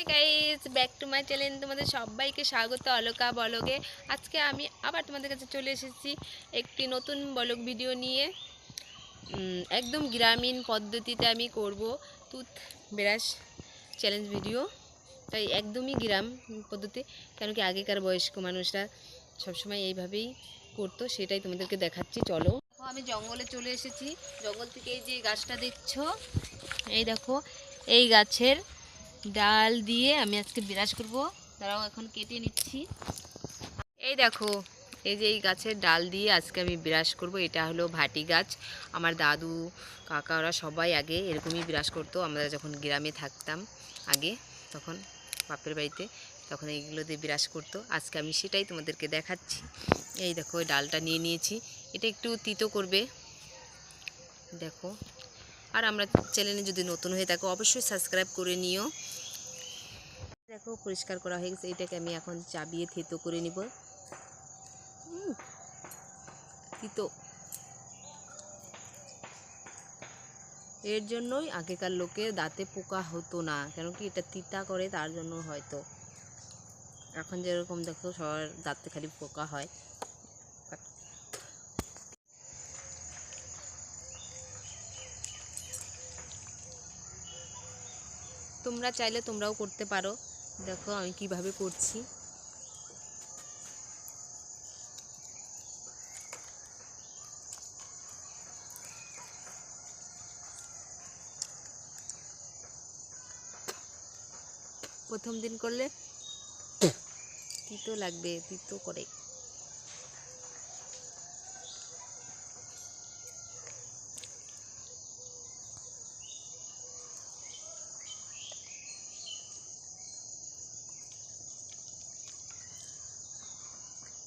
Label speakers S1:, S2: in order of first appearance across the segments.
S1: Hey guys back to my channel তোমাদের সবাইকে স্বাগত অলোকা বলগে। আজকে আমি আবার তোমাদের কাছে চলে এসেছি একটি নতুন বলক ভিডিও নিয়ে। একদম গ্রামীণ পদ্ধতিতে আমি করব তুত ব্রাশ চ্যালেঞ্জ ভিডিও তাই একদমই গ্রাম পদ্ধতি, কেন কি আগেকার বয়স্ক মানুষরা সবসময় এইভাবেই করতো, সেটাই তোমাদেরকে দেখাচ্ছি, চলো। আমি জঙ্গলে চলে এসেছি। জঙ্গল থেকে এই যে গাছটা দেখছ? এই দেখো, এই গাছের ডাল দিয়ে আমি আজকে বিরাজ করব। তারাও এখন কেটে নিচ্ছি। এই দেখো, এই যে এই গাছের ডাল দিয়ে আজকে আমি বিরাজ করব। এটা হলো ভাটি গাছ। আমার দাদু, কাকা ওরা সবাই আগে এরকমই বিরাজ করতো। আমরা যখন গ্রামে থাকতাম আগে, তখন বাপের বাড়িতে, তখন এইগুলো দিয়ে বিরাজ করতো। আজকে আমি সেটাই তোমাদেরকে দেখাচ্ছি। এই দেখো ডালটা নিয়ে নিয়েছি। এটা একটু তিতো করবে। দেখো। আর আমরা চ্যানেলে যদি নতুন হয়ে থাকো, অবশ্যই সাবস্ক্রাইব করে নিও। দেখো, পরিষ্কার করা হয়ে গেছে। এটাকে আমি এখন চাবিয়ে থেতো করে নিব। তিতো এর জন্যই আগেকার লোকের দাঁতে পোকা হতো না। কেন কি এটা তিতা করে, তার জন্য হয়তো। এখন যেরকম দেখো, সবার দাঁতে খালি পোকা হয়। তোমরা চাইলে তোমরাও করতে পারো। দেখো আমি কীভাবে করছি। প্রথম দিন করলে তিতো লাগবে তিতো করে।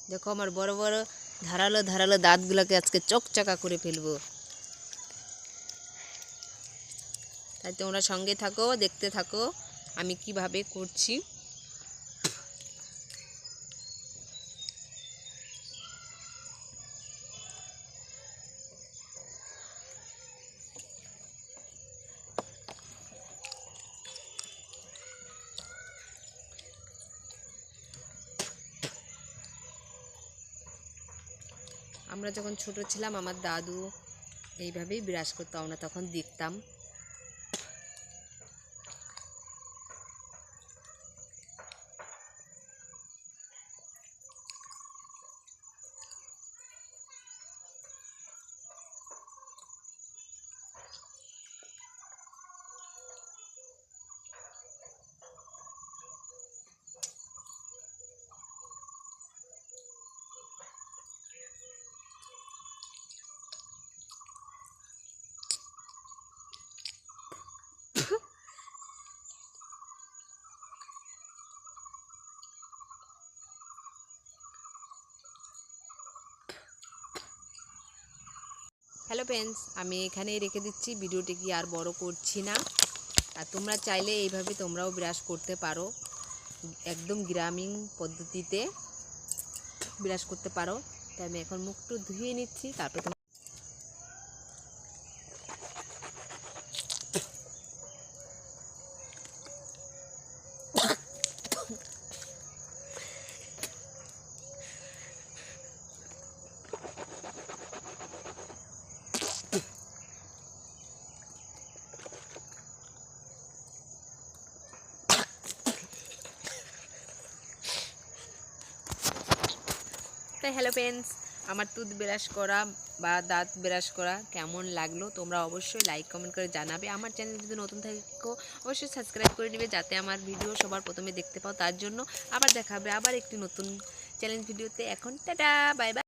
S1: দেখো আমার বড় বড় ধারালো ধারালো দাঁতগুলোকে আজকে চকচাকা করে ফেলব। তাই তোমরা সঙ্গে থাকো, দেখতে থাকো আমি কীভাবে করছি। আমরা যখন ছোট ছিলাম আমার দাদু এইভাবেই বিরাজ করতো আমরা তখন দেখতাম। হ্যালো ফ্রেন্ডস, আমি এখানেই রেখে দিচ্ছি। ভিডিওটি কি আর বড় করছি না। আর তোমরা চাইলে এইভাবে তোমরাও ব্রাশ করতে পারো। একদম গ্রামীণ পদ্ধতিতে ব্রাশ করতে পারো। তাই আমি এখন মুখটু ধুয়ে নিচ্ছি, তারপর তাই হ্যালো ফ্রেন্ডস আমার টুথ ব্রাশ করা বা দাঁত ব্রাশ করা কেমন লাগল তোমরা অবশ্যই লাইক কমেন্ট করে জানাবে। আমার চ্যানেল যদি নতুন থাকো, অবশ্যই সাবস্ক্রাইব করে নেবে যাতে আমার ভিডিও সবার প্রথমে দেখতে পাও। তার জন্য আবার দেখাবে আবার একটি নতুন চ্যালেঞ্জ ভিডিওতে এখন টাটা বাই বাই